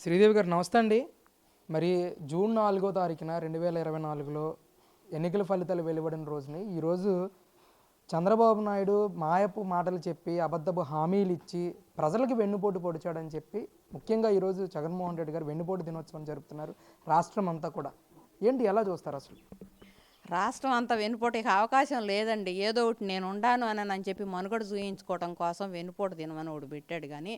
శ్రీదేవి గారు నమస్తే అండి. మరి జూన్ నాలుగో తారీఖున రెండు వేల ఇరవై నాలుగులో ఎన్నికల ఫలితాలు వెలువడిన రోజుని ఈరోజు చంద్రబాబు నాయుడు మాయపు మాటలు చెప్పి అబద్ధపు హామీలు ఇచ్చి ప్రజలకు వెన్నుపోటు పొడిచాడని చెప్పి ముఖ్యంగా ఈరోజు జగన్మోహన్ రెడ్డి గారు వెన్నుపోటు దినోత్సవం జరుపుతున్నారు రాష్ట్రం అంతా కూడా. ఏంటి ఎలా చూస్తారు అసలు? రాష్ట్రం అంతా వెనుపోటీకి అవకాశం లేదండి. ఏదో ఒకటి నేను ఉండాను అని అని చెప్పి మనుగడ చూయించుకోవడం కోసం వెన్నుపోటు దినమని ఒకటి పెట్టాడు. కానీ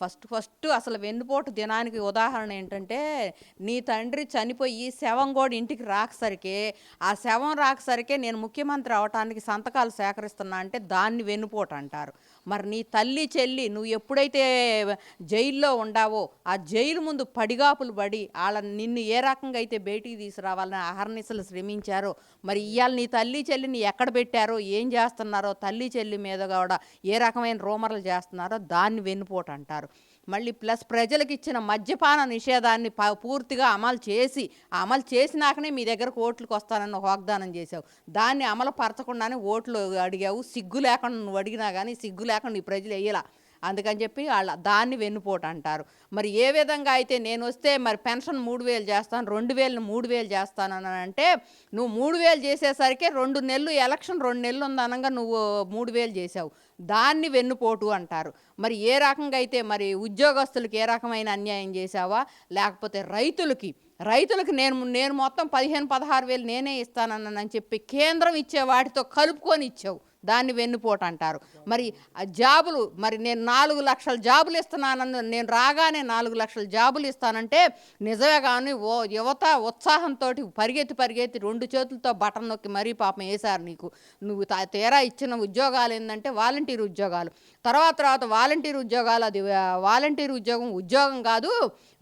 ఫస్ట్ ఫస్ట్ అసలు వెన్నుపోటు దినానికి ఉదాహరణ ఏంటంటే నీ తండ్రి చనిపోయి శవం కూడా ఇంటికి రాకసరికి ఆ శవం రాకసరికే నేను ముఖ్యమంత్రి అవటానికి సంతకాలు సేకరిస్తున్నా అంటే దాన్ని వెన్నుపోటు అంటారు. మరి నీ తల్లి చెల్లి నువ్వు ఎప్పుడైతే జైల్లో ఉండావో ఆ జైలు ముందు పడిగాపులు పడి వాళ్ళ నిన్ను ఏ రకంగా అయితే బయటికి తీసుకురావాలని అహర్నిశలు శ్రమించారో మరి ఇవాళ నీ తల్లి చెల్లిని ఎక్కడ పెట్టారో ఏం చేస్తున్నారో తల్లి చెల్లి మీద కూడా ఏ రకమైన రూమర్లు చేస్తున్నారో దాన్ని వెన్నుపోటు అంటారు. మళ్ళీ ప్లస్ ప్రజలకు ఇచ్చిన మద్యపాన నిషేధాన్ని ప- పూర్తిగా అమలు చేసి అమలు చేసినాకనే మీ దగ్గరకు ఓట్లకు వస్తానని వాగ్దానం చేసావు దాన్ని అమలు పరచకుండానే ఓట్లు అడిగావు. సిగ్గు లేకుండా నువ్వు అడిగినా కానీ సిగ్గు లేకుండా ఈ ప్రజలు వేయలా. అందుకని చెప్పి వాళ్ళ దాన్ని వెన్నుపోటు అంటారు. మరి ఏ విధంగా అయితే నేను వస్తే మరి పెన్షన్ మూడు వేలు చేస్తాను రెండు వేలు మూడు వేలు చేస్తాను అని అంటే నువ్వు మూడు వేలు చేసేసరికి రెండు నెలలు ఎలక్షన్ రెండు నెలలు ఉందనగా నువ్వు మూడు వేలు చేసావు. దాన్ని వెన్నుపోటు అంటారు. మరి ఏ రకంగా అయితే మరి ఉద్యోగస్తులకు ఏ రకమైన అన్యాయం చేశావా లేకపోతే రైతులకి రైతులకు నేను నేను మొత్తం పదిహేను పదహారు వేలు నేనే ఇస్తానని చెప్పి కేంద్రం ఇచ్చే వాటితో కలుపుకొని ఇచ్చావు. దాన్ని వెన్నుపోటు అంటారు. మరి ఆ జాబులు మరి నేను నాలుగు లక్షల జాబులు ఇస్తున్నానని నేను రాగానే నాలుగు లక్షల జాబులు ఇస్తానంటే నిజమే కానీ ఓ యువత ఉత్సాహంతో పరిగెత్తి పరిగెత్తి రెండు చేతులతో బటన్ నొక్కి మరీ పాపం వేశారు నీకు. నువ్వు తీరా ఇచ్చిన ఉద్యోగాలు ఏంటంటే వాలంటీర్ ఉద్యోగాలు. తర్వాత తర్వాత వాలంటీర్ ఉద్యోగాలు అది వాలంటీర్ ఉద్యోగం ఉద్యోగం కాదు.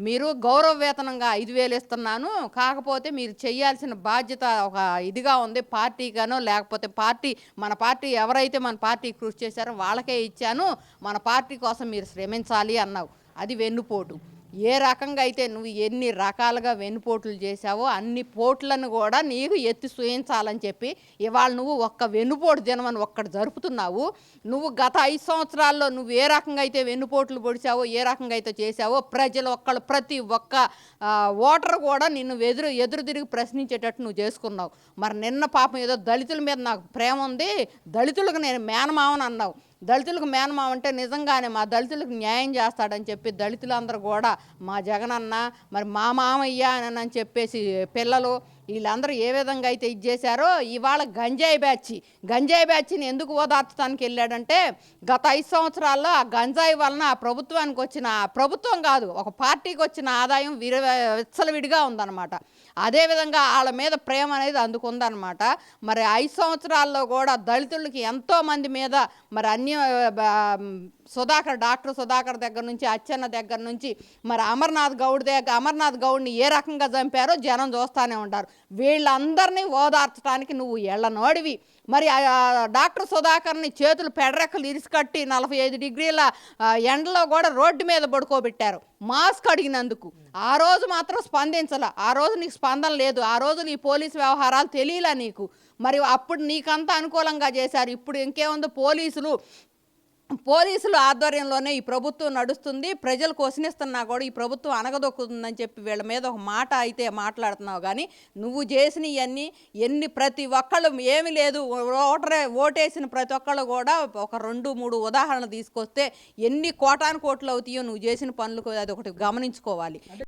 మీరు గౌరవ వేతనంగా ఐదు వేలు ఇస్తున్నాను. కాకపోతే మీరు చేయాల్సిన బాధ్యత ఒక ఇదిగా ఉంది. పార్టీగానో లేకపోతే పార్టీ మన పార్టీ ఎవరైతే మన పార్టీ కృషి చేశారో వాళ్ళకే ఇచ్చాను. మన పార్టీ కోసం మీరు శ్రమించాలి అన్నావు. అది వెన్నుపోటు. ఏ రకంగా అయితే నువ్వు ఎన్ని రకాలుగా వెనుపోట్లు చేశావో అన్ని పోట్లను కూడా నీకు ఎత్తి సూయించాలని చెప్పి ఇవాళ నువ్వు ఒక్క వెన్నుపోటు దినమని ఒక్కటి జరుపుతున్నావు. నువ్వు గత ఐదు సంవత్సరాల్లో నువ్వు ఏ రకంగా అయితే వెన్నుపోట్లు పొడిచావో ఏ రకంగా అయితే చేశావో ప్రజలు ఒక్కళ్ళు ప్రతి ఒక్క ఓటర్ కూడా నిన్ను ఎదురు ఎదురు తిరిగి ప్రశ్నించేటట్టు నువ్వు చేసుకున్నావు. మరి నిన్న పాపం ఏదో దళితుల మీద నాకు ప్రేమ ఉంది దళితులకు నేను మేనమావని అన్నావు. దళితులకు మేనమామ అంటే నిజంగానే మా దళితులకు న్యాయం చేస్తాడని చెప్పి దళితులందరూ కూడా మా జగనన్న మరి మా మామయ్య అని చెప్పేసి పిల్లలు వీళ్ళందరూ ఏ విధంగా అయితే ఇది చేశారో ఇవాళ గంజాయి బ్యాచ్. గంజాయి బ్యాచ్ని ఎందుకు ఓదార్చడానికి వెళ్ళాడంటే గత ఐదు సంవత్సరాల్లో ఆ గంజాయి వలన ఆ ప్రభుత్వానికి వచ్చిన ప్రభుత్వం కాదు ఒక పార్టీకి వచ్చిన ఆదాయం విర విచ్చలవిడిగా ఉందన్నమాట. అదేవిధంగా వాళ్ళ మీద ప్రేమ అనేది అందుకుందనమాట మరి ఐదు సంవత్సరాల్లో కూడా దళితులకి ఎంతోమంది మీద మరి అన్ని సుధాకర్ డాక్టర్ సుధాకర్ దగ్గర నుంచి అచ్చెన్న దగ్గర నుంచి మరి అమర్నాథ్ గౌడ్ దగ్గర అమర్నాథ్ గౌడ్ని ఏ రకంగా చంపారో జనం చూస్తూనే ఉంటారు. వీళ్ళందరినీ ఓదార్చడానికి నువ్వు ఎళ్ళనోడివి. మరి డాక్టర్ సుధాకర్ని చేతులు పెడరెక్కలు ఇరిసికట్టి నలభై ఐదు డిగ్రీల ఎండలో కూడా రోడ్డు మీద పడుకోబెట్టారు. మాస్క్ అడిగినందుకు. ఆ రోజు మాత్రం స్పందించాల. ఆ రోజు నీకు స్పందన లేదు. ఆ రోజు నీ పోలీసు వ్యవహారాలు తెలియలా నీకు. మరి అప్పుడు నీకంతా అనుకూలంగా చేశారు. ఇప్పుడు ఇంకేముంది? పోలీసులు పోలీసుల ఆధ్వర్యంలోనే ఈ ప్రభుత్వం నడుస్తుంది. ప్రజలు క్వశ్చనిస్తున్నా కూడా ఈ ప్రభుత్వం అనగదొక్కుతుందని చెప్పి వీళ్ళ మీద ఒక మాట అయితే మాట్లాడుతున్నావు. కానీ నువ్వు చేసిన ఇవన్నీ ఎన్ని ప్రతి ఒక్కళ్ళు ఏమి లేదు. ఓటరే ఓటేసిన ప్రతి ఒక్కళ్ళు కూడా ఒక రెండు మూడు ఉదాహరణలు తీసుకొస్తే ఎన్ని కోటాను కోట్లు అవుతాయో నువ్వు చేసిన పనులకు అది ఒకటి గమనించుకోవాలి.